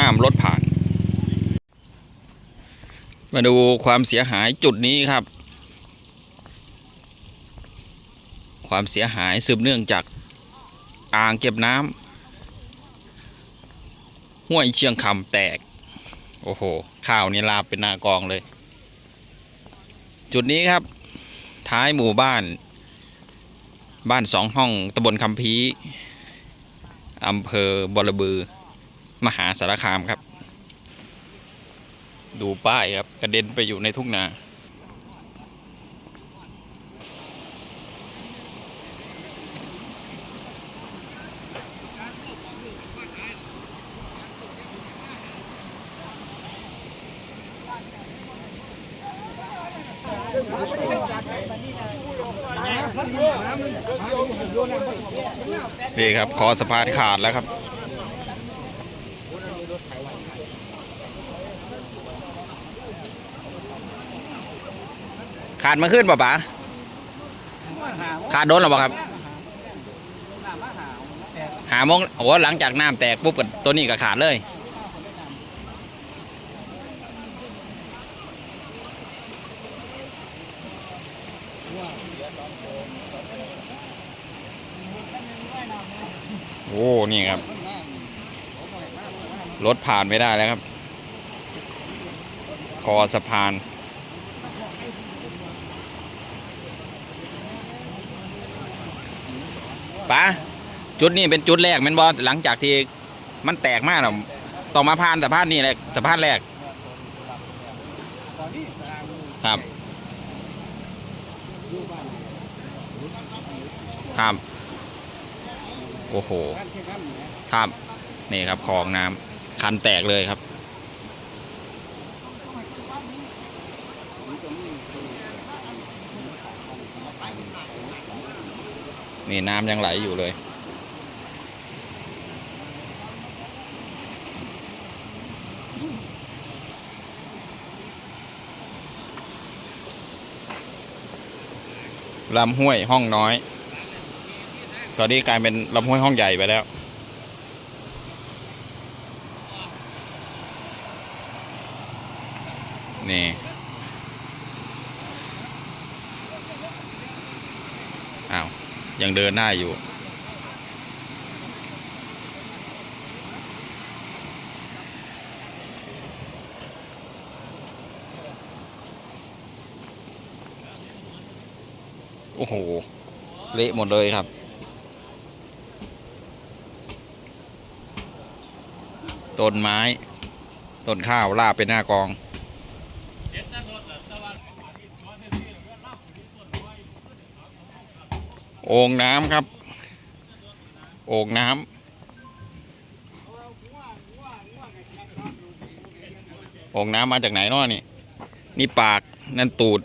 ห้ามรถผ่าน มาดูความเสียหายจุดนี้ครับ ความเสียหายสืบเนื่องจากอ่างเก็บน้ำห้วยเชียงคำแตก โอ้โห ข้าวนี่ลาบเป็นหน้ากองเลย จุดนี้ครับ ท้ายหมู่บ้าน บ้านสองห้องตำบลคำพีอำเภอบรบือ มหาสารคามครับ ดูป้ายครับกระเด็นไปอยู่ในทุ่งนานี่ครับ คอสะพานขาดแล้วครับ ขาดมาขึ้นป่ะป๋าขาดโดนหรอเปล่าครับ หาโมงโอ้หลังจากน้ำแตกปุ๊บก็ตัวนี้ก็ขาดเลย โอ้ นี่ครับ รถผ่านไม่ได้แล้วครับ คอสะพาน ป๋าจุดนี้เป็นจุดแรกแมันบอหลังจากที่มันแตกมากหรอต้อมาผ่านสะพานนี่แหละสะพานแรกครับครับโอ้โหครับนี่ครับคลองน้ำคันแตกเลยครับ นี่น้ำยังไหลอยู่เลย ลำห้วยห้องน้อย ตอนนี้กลายเป็นลำห้วยห้องใหญ่ไปแล้วนี่ อ้าว ยังเดินหน้าอยู่ โอ้โห เละหมดเลยครับ ต้นไม้ ต้นข้าวลาบเป็นหน้ากอง โอ่งน้ำครับ โอ่งน้ำโอ่งน้ำมาจากไหนเนาะนี่ นี่ปากนั่นตูด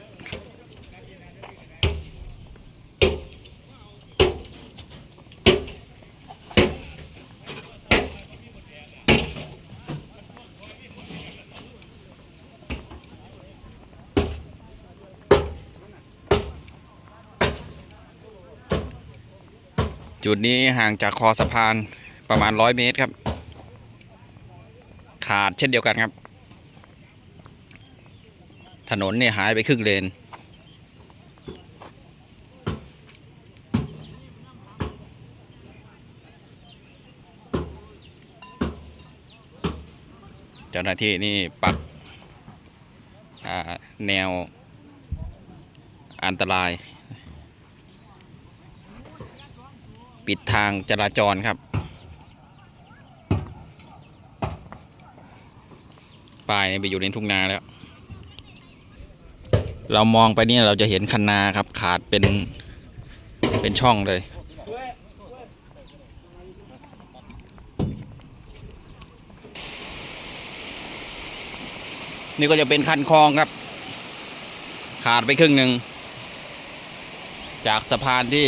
จุดนี้ห่างจากคอสะพานประมาณร้อยเมตรครับ ขาดเช่นเดียวกันครับ ถนนเนี่ยหายไปครึ่งเลนเจ้าหน้าที่นี่ปักแนวอันตราย ปิดทางจราจรครับ ป้ายไปอยู่ในทุ่งนาแล้ว เรามองไปเนี่ยเราจะเห็นคันนาครับ ขาดเป็นเป็นช่องเลยนี่ก็จะเป็นคันคลองครับ ขาดไปครึ่งหนึ่ง จากสะพานที่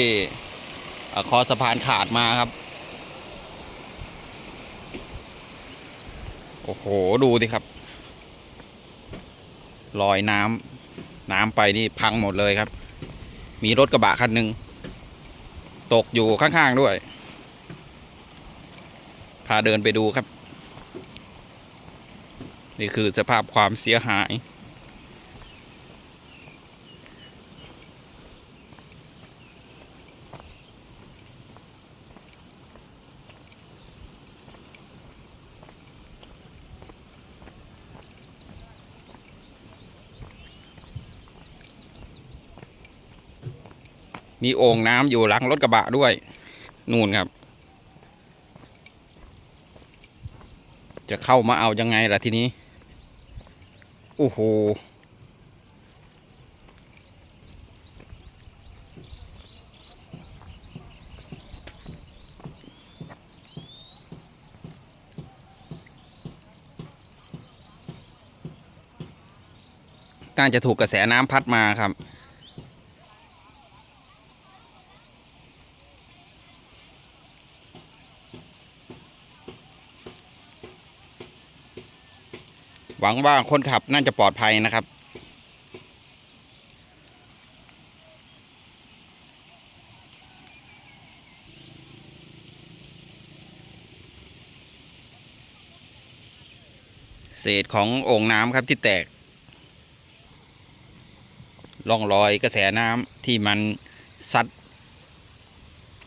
คอสะพานขาดมาครับ โอ้โห ดูสิครับ ลอยน้ำน้ำไปนี่พังหมดเลยครับ มีรถกระบะคันหนึ่งตกอยู่ข้างๆด้วย พาเดินไปดูครับ นี่คือสภาพความเสียหาย มีโอ่งน้ำอยู่หลังรถกระบะด้วย นู่นครับ จะเข้ามาเอายังไงล่ะทีนี้ โอ้โห น่าจะถูกกระแสน้ำพัดมาครับ งว่าคนขับน่าจะปลอดภัยนะครับ เศษของโอ่งน้ำครับที่แตกร่องรอยกระแสน้ำที่มันซัด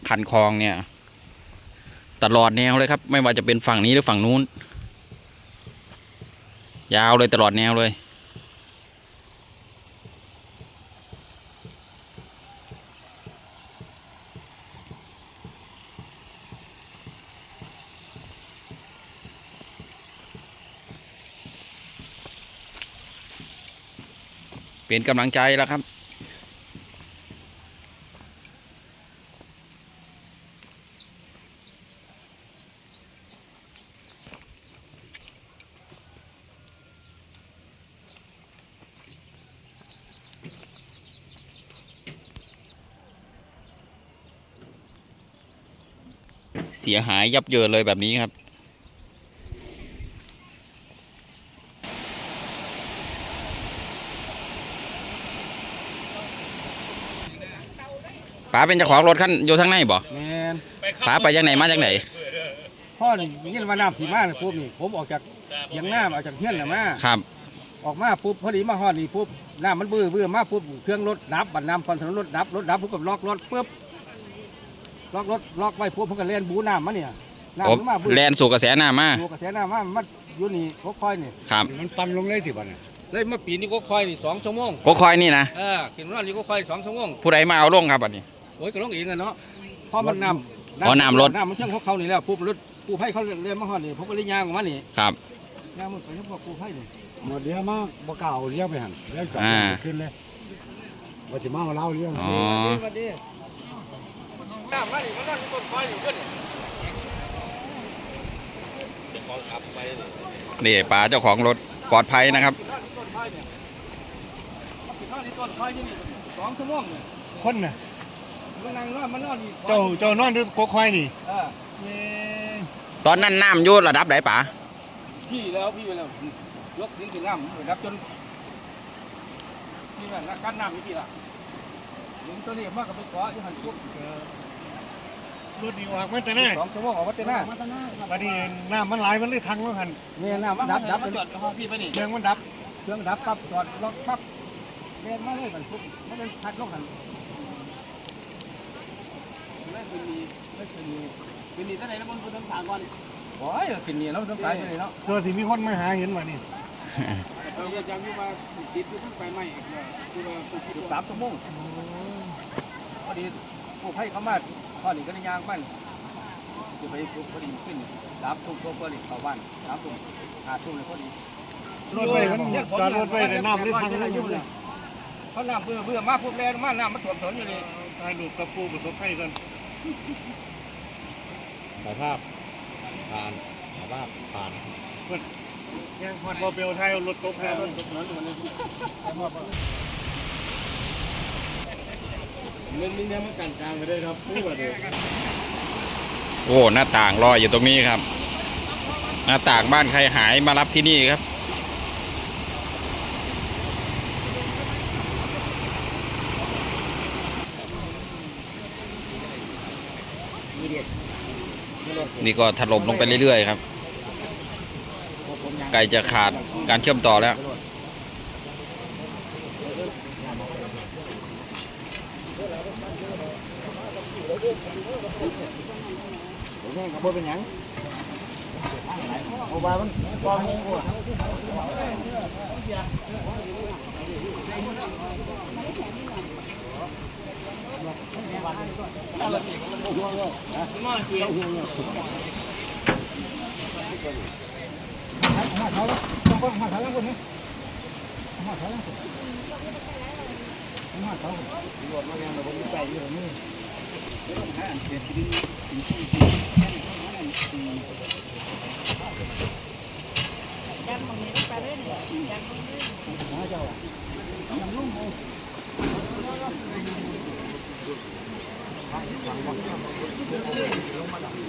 คันคลองเนี่ย ตลอดแนวเลยครับ ไม่ว่าจะเป็นฝั่งนี้หรือฝั่งนู้น ยาวเลยตลอดแนวเลย เป็นกำลังใจแล้วครับ เสียหายยับเยินเลยแบบนี้ครับป๋าเป็นเจ้าของรถคันอยู่ทางในบ่แมนป๋าไปยังไหนมาจากไหนพ่อนี่ยินว่าน้ำสีมาปุ๊บนี่ผมออกจากเถียังน้ำออกจากเฮียนน่ะมาครับ ออกมาปุ๊บพอดีมาฮอดนี่ปุ๊บน้ำมันเบื่อเบื่อมาปุ๊บเครื่องรถดับบัดน้ำคอนถนนรถดับรถดับปุ๊บก็ล็อกรถปุ๊บ ล็อกรถล็อกไว้ปุ๊บเพิ่นก็เล่นบูน้ำมาเนี่ยน้ำโอ้มันมาเบื่อแลนสู่กระแสน้ำมาดูกระแสน้ำมามันอยู่นี่ก็ค่อยนี่ครับมันปั่นลงเลยสิบัดน่ะเลยมาปีนี้ก็ค่อยนี่สองชั่วโมงก็คอยนี่นะเออกินนอนนี่ก็ค่อยสองชั่วโมงผู้ใดมาเอาลงครับอันนี้โอ้ยก็ลงเองอะเนาะเพราะมันน้ำอ๋อน้ำรถน้ำมันเชื่อมเขาเขานี่แล้วปุ๊บรถปูให้เขาเรียนมาฮอดนี่ผมก็เลยย่างออกมานี่ครับย่างมันไปทั้งพวกปูให้นี่หมดเดียวมากบ่กล่าวเลี้ยวไปหันเลี้ยวจอดอ่าขึ้นเลยว่าสิมาเอาเล่าเลี้ยวอ๋อสวัสดี น้ำมานี่มันนอนอยู่ต้นไม้อยู่เพื่อนนี่นี่ป๋าเจ้าของรถปลอดภัยนะครับนอนอยู่ต้นไม้เนี่ยมันไปนอนอยู่ต้นไม้ที่นี่สองชั่วโมงเนี่ยคนน่ะ มันนั่งนอนมันนอนอยู่เจ้าเจ้านอนดูโกควายนี่เออตอนนั้นน้ำอยุดระดับไหนป๋าพี่แล้วพี่แล้วยกถึงถึงน้ำรับจนนี่แหละกั้นน้ำอยู่พี่ละถึงตัวนี้มากกับไปเกาะอยู่หันปุ๊บ รถนี่ออกมาแต่หน้าสองชั่วโมงออกมาเจ้าหน้าบัดนี้น้ำมันไหลมันเลยทังว่าหันเนี่ยน้ำดับดับเป็นเครื่องมันดับเครื่องดับปั๊บจอดล็อกปั๊บเดินมาเลยมันปุ๊บมันเป็นพัดลงหันไม่เป็นมีไม่เป็นมีเป็นมีตั้งไหนแล้วมันเป็นทางก่อนโอ้ยเป็นมีแล้วต้องสายไปเลยเนาะตัวที่มีคนมาหาเห็นว่านี่เราจะยังอยู่มาติดอยู่ทั้งไฟไหม้คือว่าคือสามชั่วโมงพอดีผู้ให้เขามา พอดีก็ได้ยางมันจะไปปุ๊บพอดีขึ้นสามทุ่มก็พอดีเข้าบ้านสามทุ่มห้าทุ่มเลยพอดีรถไปมันจอดรถไปแต่น้ำเลยทังเลยยู่เลยเขาน้ำเบื่อเบื่อมาปุ๊บแรงมาน้ำมันถ่วมถนอยู่เลยถ่ายรูปกับปูกับตัวไข่กันสายภาพผ่านสายภาพผ่านยังพอดบ่เปลวไทยเอารถตกแล้วเรื่อนี้เนี่ย มันกันกลางไปได้ครับพูดว่าเดียวโอ้หน้าต่างลอยอยู่ตรงนี้ครับ หน้าต่างบ้านใครหายมารับที่นี่ครับ นี่ก็ถล่มลงไปเรื่อยๆครับ ไก่จะขาดการเชื่อมต่อแล้ว แม่งกับบ่เป็นหยังเอาว่ามันกองนี้กู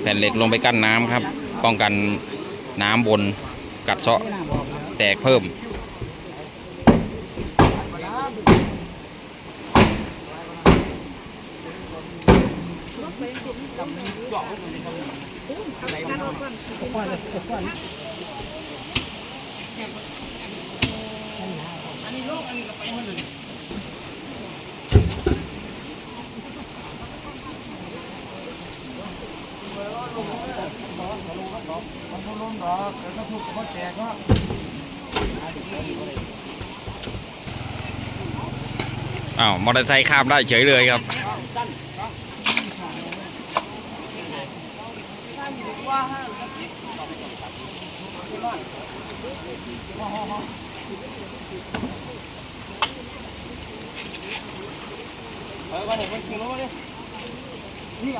แผ่นเหล็กลงไปกั้นน้ำครับ ป้องกันน้ำบนกัดเซาะแตกเพิ่ม อ้าวมอเตอร์ไซค์ข้ามได้เฉยเลยครับ เออวันไหนมันคือรู้ดินี่เ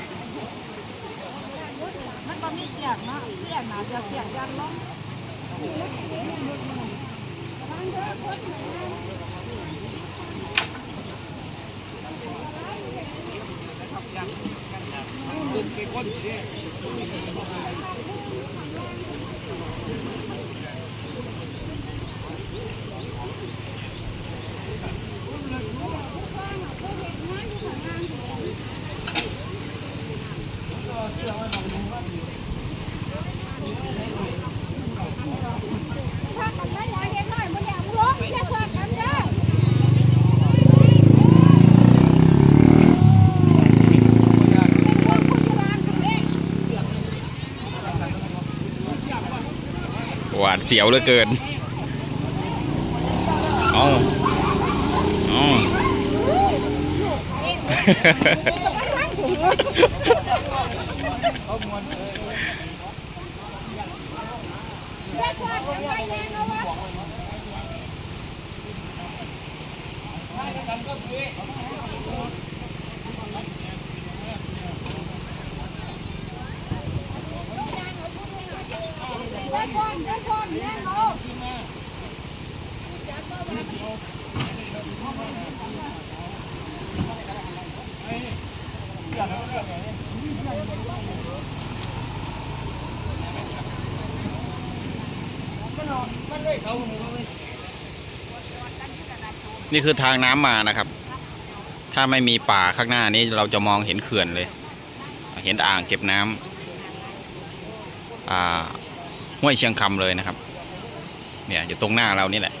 มาคือจะเส้นไหนมันก็มีเสียงเนาะเสียงหนาจะเสียงยันล้มถ้ามันไม่อยากเห็นหน่อยมันอยากล้มอย่าชนกันเด้อ หวา ดเสียวเหลือเกินเอาเอาอย่าชนกันไปแน่นะวะเดินชนเดิ นี่คือทางน้ำมานะครับ ถ้าไม่มีป่าข้างหน้านี้เราจะมองเห็นเขื่อนเลย เห็นอ่างเก็บน้ำอ่า ห้วยเชียงคำเลยนะครับ เนี่ยอยู่ตรงหน้าเรานี่แหละ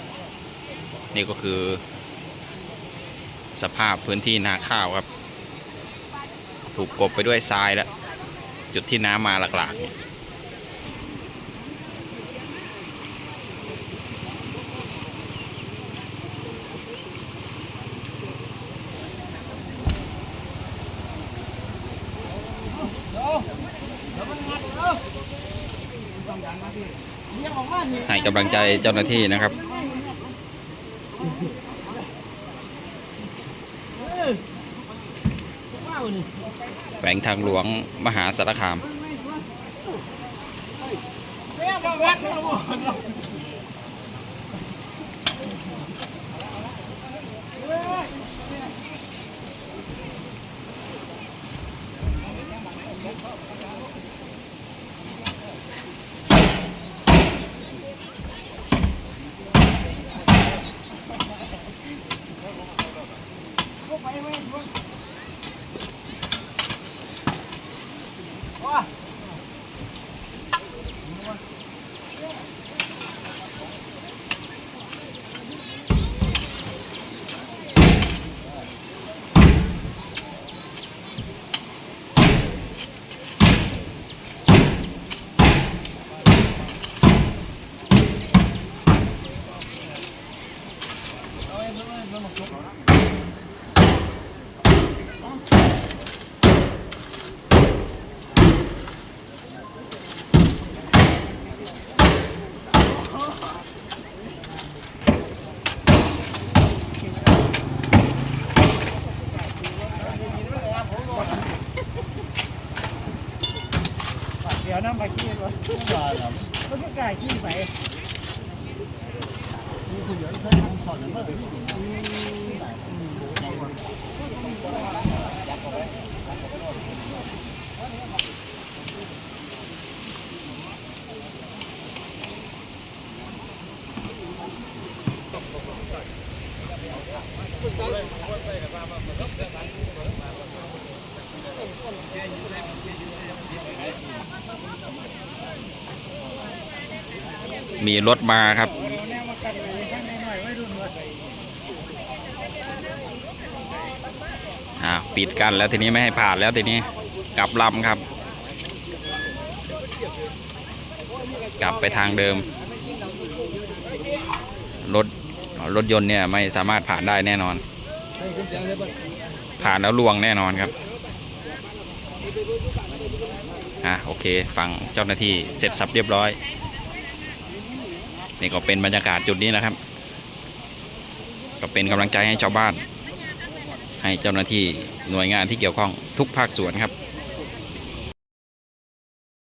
นี่ก็คือ สภาพพื้นที่นาข้าวครับ ถูกกบไปด้วยทรายแล้ว จุดที่น้ำมาหลักๆเนี่ย ให้กำลังใจเจ้าหน้าที่นะครับแขวงทางหลวงมหาสารคาม เดี๋ยวน้ำไปขี้ก่อนก็ไม่กล้าขี้ไปนี่คือเหลือแค่ทำสอนเมื่อ มีรถมาครับ อ่า ปิดกันแล้วทีนี้ไม่ให้ผ่านแล้วทีนี้ กลับลำครับ กลับไปทางเดิม รถรถยนต์เนี่ยไม่สามารถผ่านได้แน่นอน ผ่านแล้วลวงแน่นอนครับอะโอเค ฟังเจ้าหน้าที่เสร็จสับเรียบร้อย นี่ก็เป็นบรรยากาศจุดนี้นะครับ ก็เป็นกำลังใจให้ชาวบ้าน ให้เจ้าหน้าที่หน่วยงานที่เกี่ยวข้องทุกภาคส่วนครับ